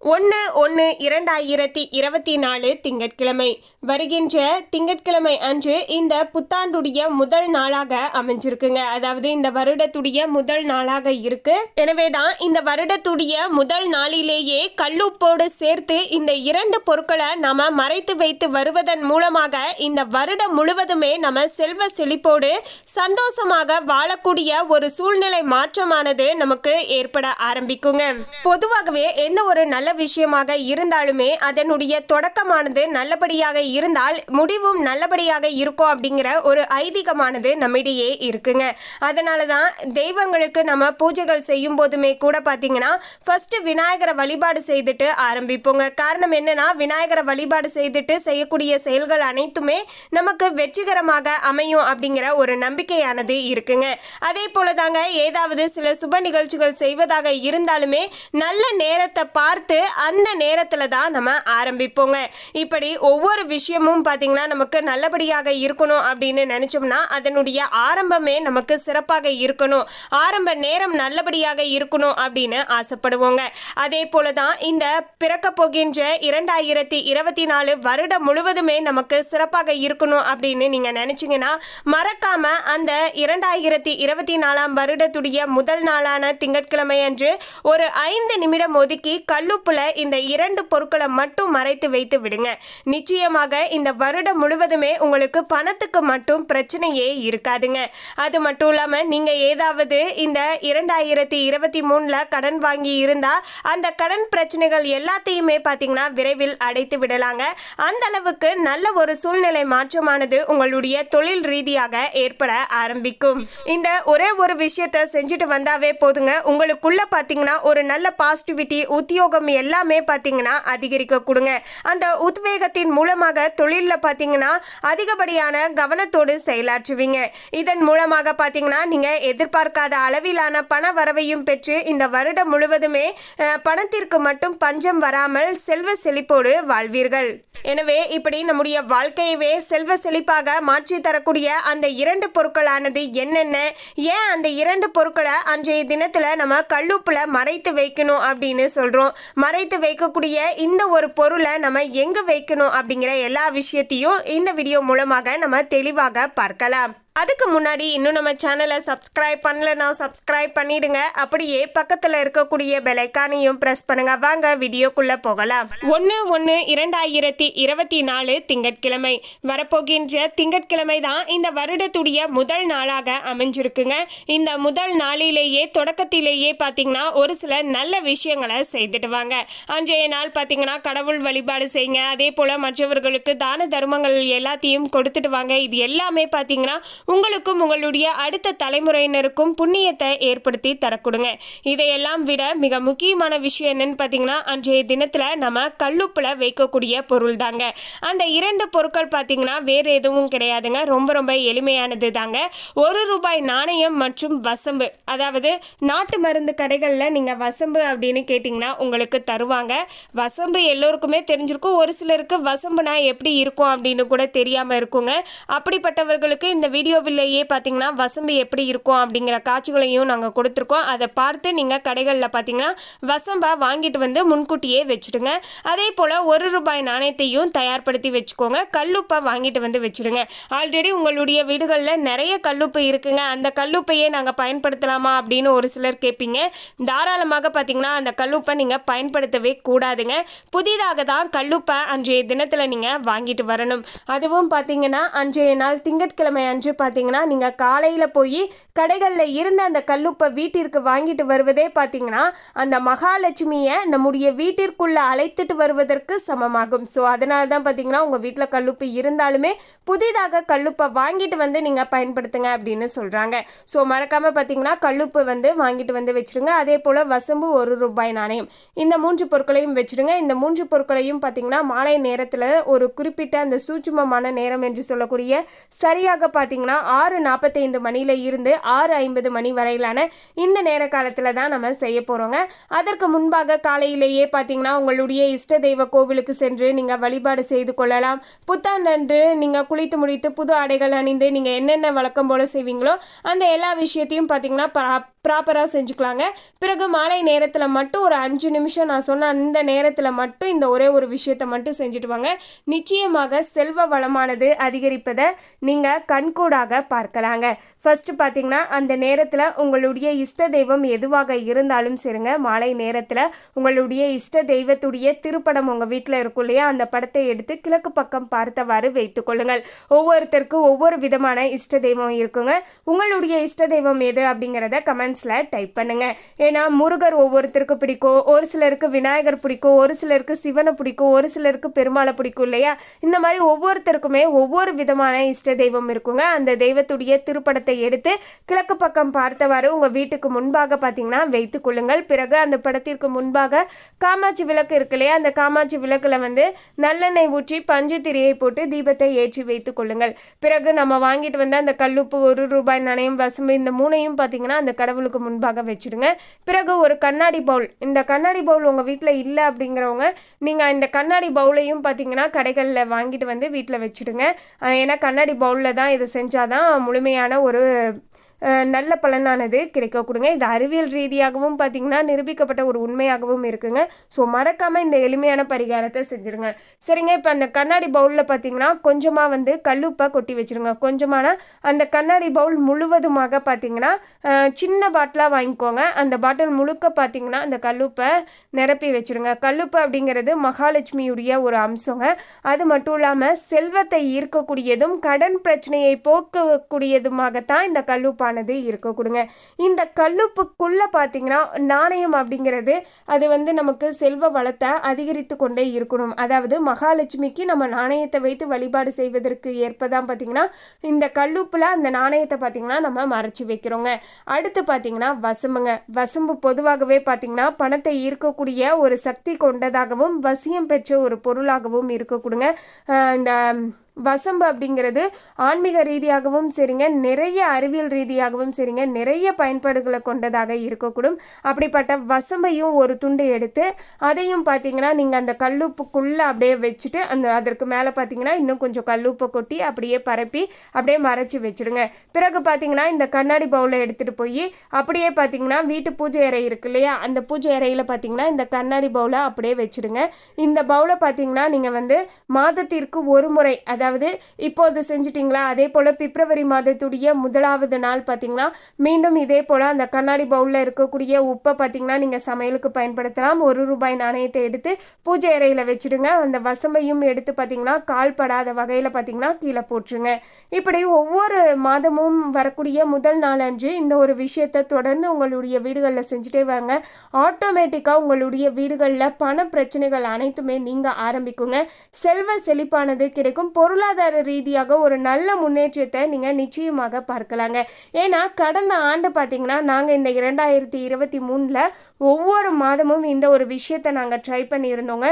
ஒன்று ஒன்று இரண்டாயிரத்தி இருபத்தி நாலு திங்கட்கிழமை. வருகின்ற திங்கட்கிழமை அன்று இந்த புத்தாண்டுடைய முதல் நாளாக அமைஞ்சிருக்குங்க. அதாவது இந்த வருடத்துடைய முதல் நாளாக இருக்கு. எனவே தான் இந்த வருடத்துடைய முதல் நாளிலேயே கல்லுப்போடு சேர்த்து இந்த இரண்டு பொருட்களை நாம் மறைத்து வைத்து வருவதன் மூலமாக இந்த வருடம் முழுவதுமே நம்ம செல்வ செழிப்போடு சந்தோஷமாக வாழக்கூடிய ஒரு சூழ்நிலை மாற்றமானது நமக்கு ஏற்பட ஆரம்பிக்குங்க. பொதுவாகவே எந்த ஒரு நல்ல நல்ல விஷயமாக இருந்தாலுமே அதனுடைய தொடக்கமானது நல்லபடியாக இருந்தால் முடிவும் நல்லபடியாக இருக்கும் அப்படிங்கிற ஒரு ஐதீகமானது நம்மிடையே இருக்குங்க. அதனால தான் தெய்வங்களுக்கு நம்ம பூஜைகள் செய்யும் போதுமே கூட பார்த்தீங்கன்னா ஃபஸ்ட்டு விநாயகரை வழிபாடு செய்துட்டு ஆரம்பிப்போங்க. காரணம் என்னன்னா விநாயகரை வழிபாடு செய்துட்டு செய்யக்கூடிய செயல்கள் அனைத்துமே நமக்கு வெற்றிகரமாக அமையும் அப்படிங்கிற ஒரு நம்பிக்கையானது இருக்குங்க. அதே போல தாங்க ஏதாவது சில சுப நிகழ்ச்சிகள் செய்வதாக இருந்தாலுமே நல்ல நேரத்தை பார்த்து அந்த நேரத்தில் தான் நம்ம ஆரம்பிப்போங்க. இப்படி ஒவ்வொரு விஷயமும் பார்த்தீங்கன்னா நமக்கு நல்லபடியாக இருக்கணும் அப்படின்னு நினச்சோம்னா அதனுடைய ஆரம்பமே நமக்கு சிறப்பாக இருக்கணும். ஆரம்ப நேரம் நல்லபடியாக இருக்கணும் அப்படின்னு ஆசைப்படுவோங்க. அதே போல தான் இந்த பிறக்க போகின்ற இரண்டாயிரத்தி இருபத்தி நாலு வருடம் முழுவதுமே நமக்கு சிறப்பாக இருக்கணும் அப்படின்னு நீங்கள் நினச்சிங்கன்னா மறக்காம அந்த இரண்டாயிரத்தி இருபத்தி நாலாம் வருடத்துடைய முதல் நாளான திங்கட்கிழமை அன்று ஒரு ஐந்து நிமிடம் ஒதுக்கி கல்லுப்புல இந்த இரண்டு பொருட்களை மட்டும் மறைத்து வைத்து விடுங்க. நிச்சயமாக இந்த வருடம் முழுவதுமே உங்களுக்கு பணத்துக்கு மட்டும் பிரச்சனையே இருக்காதுங்க. அது மட்டும் இல்லாமல் நீங்கள் ஏதாவது இந்த இரண்டாயிரத்தி இருபத்தி மூணில் கடன் வாங்கி இருந்தால் அந்த கடன் பிரச்சனைகள் எல்லாத்தையுமே பார்த்தீங்கன்னா விரைவில் அடைத்து விடலாங்க. அந்த அளவுக்கு நல்ல ஒரு சூழ்நிலை மாற்றமானது உங்களுடைய தொழில் ரீதியாக ஏற்பட ஆரம்பிக்கும். இந்த ஒரே ஒரு விஷயத்தை செஞ்சுட்டு வந்தாவே போதுங்க. உங்களுக்குள்ள பார்த்தீங்கன்னா ஒரு நல்ல பாசிட்டிவிட்டி உத்தியோகம் எல்லாமே பார்த்தீங்கன்னா அதிகரிக்க கொடுங்க. அந்த உத்வேகத்தின் மூலமாக தொழிலில் பார்த்தீங்கன்னா அதிகப்படியான கவனத்தோடு செயலாற்றுவீங்க. இதன் மூலமாக பார்த்தீங்கன்னா நீங்கள் எதிர்பார்க்காத அளவிலான பண வரவையும் பெற்று இந்த வருடம் முழுவதுமே பணத்திற்கு மட்டும் பஞ்சம் வராமல் செல்வ செழிப்போடு வாழ்வீர்கள். எனவே இப்படி நம்முடைய வாழ்க்கையவே செல்வ செழிப்பாக மாற்றி தரக்கூடிய அந்த இரண்டு பொருட்களானது என்னென்ன? ஏன் அந்த இரண்டு பொருட்களை அன்றைய தினத்தில் நம்ம கல்லுப்புல மறைத்து வைக்கணும் அப்படின்னு சொல்கிறோம் மறைத்து வைக்கக்கூடிய இந்த ஒரு பொருளை நம்ம எங்கே வைக்கணும் அப்படிங்கிற எல்லா விஷயத்தையும் இந்த வீடியோ மூலமாக நம்ம தெளிவாக பார்க்கலாம். அதுக்கு முன்னாடி இன்னும் நம்ம சேனலை சப்ஸ்கிரைப் பண்ணலன்னா சப்ஸ்கிரைப் பண்ணிடுங்க. அப்படியே பக்கத்தில் இருக்கக்கூடிய பெலைக்கானையும் ப்ரெஸ் பண்ணுங்க. வாங்க வீடியோக்குள்ளே போகலாம். ஒன்று ஒன்று இரண்டாயிரத்தி இருபத்தி நாலு திங்கட்கிழமை. வரப்போகின்ற திங்கட்கிழமை தான் இந்த வருடத்துடைய முதல் நாளாக அமைஞ்சிருக்குங்க. இந்த முதல் நாளிலேயே தொடக்கத்திலேயே பார்த்தீங்கன்னா ஒரு சில நல்ல விஷயங்களை செய்துடுவாங்க. அன்றைய நாள் பார்த்தீங்கன்னா கடவுள் வழிபாடு செய்யுங்க. அதே போல் மற்றவர்களுக்கு தான தர்மங்கள் எல்லாத்தையும் கொடுத்துட்டு வாங்க இது எல்லாமே பார்த்தீங்கன்னா உங்களுக்கும் உங்களுடைய அடுத்த தலைமுறையினருக்கும் புண்ணியத்தை ஏற்படுத்தி தரக்கூடுங்க. இதையெல்லாம் விட மிக முக்கியமான விஷயம் என்னன்னு பார்த்தீங்கன்னா அன்றைய தினத்தில் நம்ம கல்லுப்பில் வைக்கக்கூடிய பொருள் தாங்க அந்த இரண்டு பொருட்கள் பார்த்தீங்கன்னா வேறு எதுவும் கிடையாதுங்க. ரொம்ப ரொம்ப எளிமையானது தாங்க. ஒரு ரூபாய் நாணயம் மற்றும் வசம்பு. அதாவது நாட்டு மருந்து கடைகளில் நீங்கள் வசம்பு அப்படின்னு கேட்டிங்கன்னா உங்களுக்கு தருவாங்க. வசம்பு எல்லோருக்குமே தெரிஞ்சிருக்கும். ஒரு சிலருக்கு வசம்புனா எப்படி இருக்கும் அப்படின்னு கூட தெரியாமல் இருக்குங்க. அப்படிப்பட்டவர்களுக்கு இந்த வீடியோ வீடியோவிலேயே பார்த்தீங்கன்னா வசம்பு எப்படி இருக்கும் அப்படிங்கிற காட்சிகளையும் நாங்கள் கொடுத்துருக்கோம். அதை பார்த்து நீங்கள் கடைகளில் பார்த்தீங்கன்னா வசம்பை வாங்கிட்டு வந்து முன்கூட்டியே வச்சுடுங்க. அதே போல் ஒரு ரூபாய் நாணயத்தையும் தயார்படுத்தி வச்சுக்கோங்க. கல்லுப்பை வாங்கிட்டு வந்து வச்சுடுங்க. ஆல்ரெடி உங்களுடைய வீடுகளில் நிறைய கல்லுப்பு இருக்குங்க. அந்த கல்லுப்பையே நாங்கள் பயன்படுத்தலாமா அப்படின்னு ஒரு சிலர் கேட்பீங்க. தாராளமாக பார்த்தீங்கன்னா அந்த கல்லுப்பை நீங்கள் பயன்படுத்தவே கூடாதுங்க. புதிதாக தான் கல்லுப்பை அன்றைய தினத்தில் நீங்கள் வாங்கிட்டு வரணும். அதுவும் பார்த்தீங்கன்னா அன்றைய நாள் திங்கட்கிழமை அன்று பார்த்தீங்கன்னா நீங்கள் காலையில் போய் கடைகளில் இருந்த அந்த கல்லுப்பை வீட்டிற்கு வாங்கிட்டு வருவதே பார்த்தீங்கன்னா அந்த மகாலட்சுமியை நம்முடைய வீட்டிற்குள்ளே அழைத்துட்டு வருவதற்கு சமமாகும். ஸோ அதனால தான் பார்த்தீங்கன்னா உங்கள் வீட்டில் கல்லுப்பு இருந்தாலுமே புதிதாக கல்லுப்பை வாங்கிட்டு வந்து நீங்கள் பயன்படுத்துங்க அப்படின்னு சொல்கிறாங்க ஸோ மறக்காமல் பார்த்தீங்கன்னா கல்லுப்பு வந்து வாங்கிட்டு வந்து வச்சுருங்க. அதே போல் வசம்பு ஒரு ரூபாய் நாணயம். இந்த மூன்று பொருட்களையும் வச்சுருங்க. இந்த மூன்று பொருட்களையும் பார்த்தீங்கன்னா மாலை நேரத்தில் ஒரு குறிப்பிட்ட அந்த சூட்சுமமான நேரம் என்று சொல்லக்கூடிய சரியாக பார்த்தீங்கன்னா பார்த்தீங்கன்னா ஆறு நாற்பத்தைந்து மணியில் இருந்து ஆறு ஐம்பது மணி வரையிலான இந்த நேர காலத்தில் தான் நம்ம செய்ய போகிறோங்க அதற்கு முன்பாக காலையிலேயே பார்த்தீங்கன்னா உங்களுடைய இஷ்ட தெய்வ கோவிலுக்கு சென்று நீங்கள் வழிபாடு செய்து கொள்ளலாம். புத்தாண்டன்று நீங்கள் குளித்து முடித்து புது ஆடைகள் அணிந்து நீங்கள் என்னென்ன வழக்கம் போல் செய்வீங்களோ அந்த எல்லா விஷயத்தையும் பார்த்தீங்கன்னா ப்ராப்பராக செஞ்சுக்கலாங்க. பிறகு மாலை நேரத்தில் மட்டும் ஒரு அஞ்சு நிமிஷம் நான் சொன்ன அந்த நேரத்தில் மட்டும் இந்த ஒரே ஒரு விஷயத்தை மட்டும் செஞ்சுட்டு வாங்க. நிச்சயமாக செல்வ வளமானது அதிகரிப்பதை நீங்கள் கண்கூடாக பார்க்கலாங்க. ஃபர்ஸ்ட் பார்த்தீங்கன்னா அந்த நேரத்தில் உங்களுடைய இஷ்ட தெய்வம் எதுவாக இருந்தாலும் சரிங்க. மாலை நேரத்தில் உங்களுடைய இஷ்ட தெய்வத்துடைய திருப்படம் உங்கள் வீட்டில் இருக்கும் இல்லையா? அந்த படத்தை எடுத்து கிழக்கு பக்கம் பார்த்தவாறு வைத்துக் கொள்ளுங்கள். ஒவ்வொருத்தருக்கும் ஒவ்வொரு விதமான இஷ்ட தெய்வம் இருக்குங்க. உங்களுடைய இஷ்ட தெய்வம் எது அப்படிங்கிறத கமெண்ட் கமெண்ட்ஸில் டைப் பண்ணுங்க. ஏன்னா முருகர் ஒவ்வொருத்தருக்கு பிடிக்கும். ஒரு சிலருக்கு விநாயகர் பிடிக்கும். ஒரு சிலருக்கு சிவனை பிடிக்கும். ஒரு சிலருக்கு பெருமாளை பிடிக்கும் இல்லையா? இந்த மாதிரி ஒவ்வொருத்தருக்குமே ஒவ்வொரு விதமான இஷ்ட தெய்வம் இருக்குங்க. அந்த தெய்வத்துடைய திருப்படத்தை எடுத்து கிழக்கு பக்கம் பார்த்தவாறு உங்கள் வீட்டுக்கு முன்பாக பார்த்தீங்கன்னா வைத்துக் கொள்ளுங்கள். பிறகு அந்த படத்திற்கு முன்பாக காமாட்சி விளக்கு இருக்கு இல்லையா? அந்த காமாட்சி விளக்கில் வந்து நல்லெண்ணெய் ஊற்றி பஞ்சு திரியை போட்டு தீபத்தை ஏற்றி வைத்துக் கொள்ளுங்கள். பிறகு நம்ம வாங்கிட்டு வந்த அந்த கல்லுப்பு ஒரு ரூபாய் நாணயம் வசம்பு இந்த மூணையும் பார்த்தீங்கன்னா அந்த கடவுளுக்கு முன்பாக வச்சுடுங்க. பிறகு ஒரு கண்ணாடி பவுல். இந்த கண்ணாடி பவுல் உங்கள் வீட்டில் இல்லை அப்படிங்கிறவங்க நீங்கள் இந்த கண்ணாடி பவுலையும் பார்த்தீங்கன்னா கடைகளில் வாங்கிட்டு வந்து வீட்டில் வச்சுடுங்க. ஏன்னா கண்ணாடி பவுலில் தான் இது செஞ்சாதான் முழுமையான ஒரு நல்ல பலனானது கிடைக்க கொடுங்க. இது அறிவியல் ரீதியாகவும் பார்த்தீங்கன்னா நிரூபிக்கப்பட்ட ஒரு உண்மையாகவும் இருக்குங்க. ஸோ மறக்காமல் இந்த எளிமையான பரிகாரத்தை செஞ்சுருங்க. சரிங்க இப்போ அந்த கண்ணாடி பவுலில் பார்த்தீங்கன்னா கொஞ்சமாக வந்து கல்லுப்பாக கொட்டி வச்சுருங்க. கொஞ்சமான அந்த கண்ணாடி பவுல் முழுவதுமாக பார்த்திங்கன்னா சின்ன பாட்டிலாக வாங்கிக்கோங்க. அந்த பாட்டில் முழுக்க பார்த்தீங்கன்னா அந்த கல்லுப்பை நிரப்பி வச்சுருங்க. கல்லுப்பு அப்படிங்கிறது மகாலட்சுமியுடைய ஒரு அம்சங்க. அது மட்டும் இல்லாமல் செல்வத்தை ஈர்க்கக்கூடியதும் கடன் பிரச்சனையை போக்கக்கூடியதுமாகத்தான் இந்த கல்லுப்பானது இருக்க கொடுங்க. இந்த கல்லுப்புக்குள்ளே பார்த்தீங்கன்னா நாணயம் அப்படிங்கிறது அது வந்து நமக்கு செல்வ வளத்தை அதிகரித்து கொண்டே இருக்கணும். அதாவது மகாலட்சுமிக்கு நம்ம நாணயத்தை வைத்து வழிபாடு செய்வதற்கு ஏற்பதான் பார்த்தீங்கன்னா இந்த கல்லுப்பில் அந்த நாணயத்தை பார்த்தீங்கன்னா நம்ம மறைச்சி வைக்கிறோங்க. அடுத்து பார்த்தீங்கன்னா வசம்புங்க. வசம்பு பொதுவாகவே பார்த்தீங்கன்னா பணத்தை ஈர்க்கக்கூடிய ஒரு சக்தி கொண்டதாகவும் வசியம் பெற்ற ஒரு பொருளாகவும் இருக்கக்கூடுங்க கொடுங்க. இந்த வசம்பு அப்படிங்கிறது ஆன்மீக ரீதியாகவும் சரிங்க நிறைய அறிவியல் ரீதியாகவும் சரிங்க நிறைய பயன்பாடுகளை கொண்டதாக இருக்கக்கூடும். அப்படிப்பட்ட வசம்பையும் ஒரு துண்டு எடுத்து அதையும் பார்த்தீங்கன்னா நீங்கள் அந்த கல்லுப்புக்குள்ளே அப்படியே வச்சுட்டு அந்த அதற்கு மேலே பார்த்தீங்கன்னா இன்னும் கொஞ்சம் கல்லுப்பை கொட்டி அப்படியே பரப்பி அப்படியே மறைச்சி வச்சிடுங்க. பிறகு பார்த்தீங்கன்னா இந்த கண்ணாடி பவுலை எடுத்துகிட்டு போய் அப்படியே பார்த்தீங்கன்னா வீட்டு பூஜை அறை இருக்கு இல்லையா அந்த பூஜை அறையில் பார்த்தீங்கன்னா இந்த கண்ணாடி பவுலை அப்படியே வச்சுடுங்க. இந்த பவுலை பார்த்தீங்கன்னா நீங்கள் வந்து மாதத்திற்கு ஒரு முறை அதாவது இப்போது செஞ்சிட்டிங்களா? அதே போல் பிப்ரவரி மாதத்துடைய முதலாவது நாள் பார்த்தீங்கன்னா மீண்டும் இதே போல் அந்த கண்ணாடி பவுலில் இருக்கக்கூடிய உப்பை பார்த்தீங்கன்னா நீங்கள் சமையலுக்கு பயன்படுத்தலாம். ஒரு ரூபாய் நாணயத்தை எடுத்து பூஜை அறையில் வச்சுடுங்க. அந்த வசம்பையும் எடுத்து பார்த்தீங்கன்னா கால் படாத வகையில் பார்த்தீங்கன்னா கீழே போட்டுருங்க. இப்படி ஒவ்வொரு மாதமும் வரக்கூடிய முதல் நாளன்று இந்த ஒரு விஷயத்தை தொடர்ந்து உங்களுடைய வீடுகளில் செஞ்சுட்டே வாங்க. ஆட்டோமேட்டிக்காக உங்களுடைய வீடுகளில் பண பிரச்சனைகள் அனைத்துமே நீங்கள் ஆரம்பிக்குங்க. செல்வ செழிப்பானது கிடைக்கும். பொருள் பொருளாதார ரீதியாக ஒரு நல்ல முன்னேற்றத்தை நீங்கள் நிச்சயமாக பார்க்கலாங்க. ஏன்னா கடந்த ஆண்டு பார்த்தீங்கன்னா நாங்கள் இந்த இரண்டாயிரத்தி இருபத்தி மூணில் ஒவ்வொரு மாதமும் இந்த ஒரு விஷயத்தை நாங்கள் ட்ரை பண்ணியிருந்தோங்க.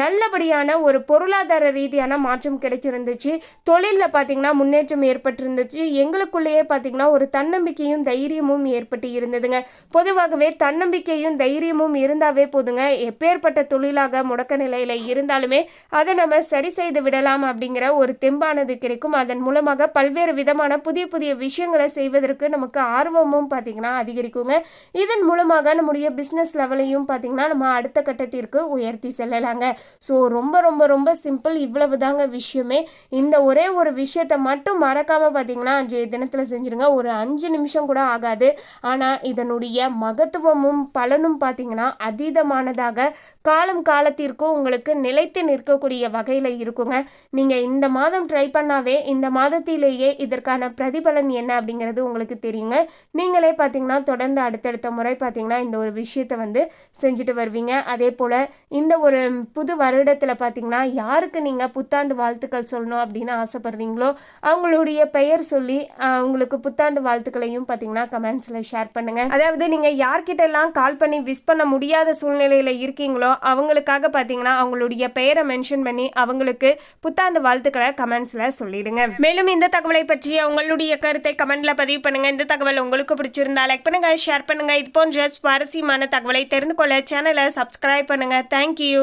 நல்லபடியான ஒரு பொருளாதார ரீதியான மாற்றம் கிடைச்சிருந்துச்சு. தொழிலில் பார்த்தீங்கன்னா முன்னேற்றம் ஏற்பட்டிருந்துச்சு. எங்களுக்குள்ளேயே பார்த்தீங்கன்னா ஒரு தன்னம்பிக்கையும் தைரியமும் ஏற்பட்டு இருந்ததுங்க. பொதுவாகவே தன்னம்பிக்கையும் தைரியமும் இருந்தாவே போதுங்க. எப்பேற்பட்ட தொழிலாக முடக்க நிலையில் இருந்தாலுமே அதை நம்ம சரி செய்து விடலாம் அப்படிங்கிற ஒரு தெம்பானது கிடைக்கும். அதன் மூலமாக பல்வேறு விதமான புதிய புதிய விஷயங்களை செய்வதற்கு நமக்கு ஆர்வமும் பார்த்தீங்கன்னா அதிகரிக்குங்க. இதன் மூலமாக நம்முடைய பிஸ்னஸ் லெவலையும் பார்த்தீங்கன்னா நம்ம அடுத்த கட்டத்திற்கு உயர்த்தி செல்லலாங்க. ஸோ ரொம்ப ரொம்ப ரொம்ப சிம்பிள் இவ்வளவு தாங்க விஷயமே. இந்த ஒரே ஒரு விஷயத்தை மட்டும் மறக்காமல் பார்த்தீங்கன்னா அன்றைய தினத்தில் செஞ்சுருங்க. ஒரு அஞ்சு நிமிஷம் கூட ஆகாது. ஆனால் இதனுடைய மகத்துவமும் பலனும் பார்த்தீங்கன்னா அதீதமானதாக காலம் காலத்திற்கும் உங்களுக்கு நிலைத்து நிற்கக்கூடிய வகையில் இருக்குங்க. நீங்கள் இந்த மாதம் ட்ரை பண்ணாவே இந்த மாதத்திலேயே இதற்கான பிரதிபலன் என்ன அப்படிங்கிறது உங்களுக்கு தெரியுங்க. நீங்களே பார்த்தீங்கன்னா தொடர்ந்து அடுத்தடுத்த முறை பார்த்தீங்கன்னா இந்த ஒரு விஷயத்தை வந்து செஞ்சுட்டு வருவீங்க. அதே போல் இந்த ஒரு புது வருடத்தில் பார்த்தீங்கன்னா யாருக்கு நீங்கள் புத்தாண்டு வாழ்த்துக்கள் சொல்லணும் அப்படின்னு ஆசைப்படுறீங்களோ அவங்களுடைய பெயர் சொல்லி அவங்களுக்கு உங்களுக்கு புத்தாண்டு வாழ்த்துக்களையும் பார்த்தீங்கன்னா கமெண்ட்ஸில் ஷேர் பண்ணுங்கள் அதாவது நீங்கள் யார்கிட்ட எல்லாம் கால் பண்ணி விஷ் பண்ண முடியாத சூழ்நிலையில் இருக்கீங்களோ அவங்களுக்காக பார்த்தீங்கன்னா அவங்களுடைய பெயரை மென்ஷன் பண்ணி அவங்களுக்கு புத்தாண்டு வாழ்த்துக்கள் கருத்துக்களை கமெண்ட்ஸ்ல சொல்லிடுங்க. மேலும் இந்த தகவலை பற்றி உங்களுடைய கருத்தை கமெண்ட்ல பதிவு பண்ணுங்க. இந்த தகவல் உங்களுக்கு பிடிச்சிருந்தா லைக் பண்ணுங்க ஷேர் பண்ணுங்க. இது போன்ற சுவாரஸ்யமான தகவலை தெரிந்து கொள்ள சேனலை சப்ஸ்கிரைப் பண்ணுங்க. தேங்க்யூ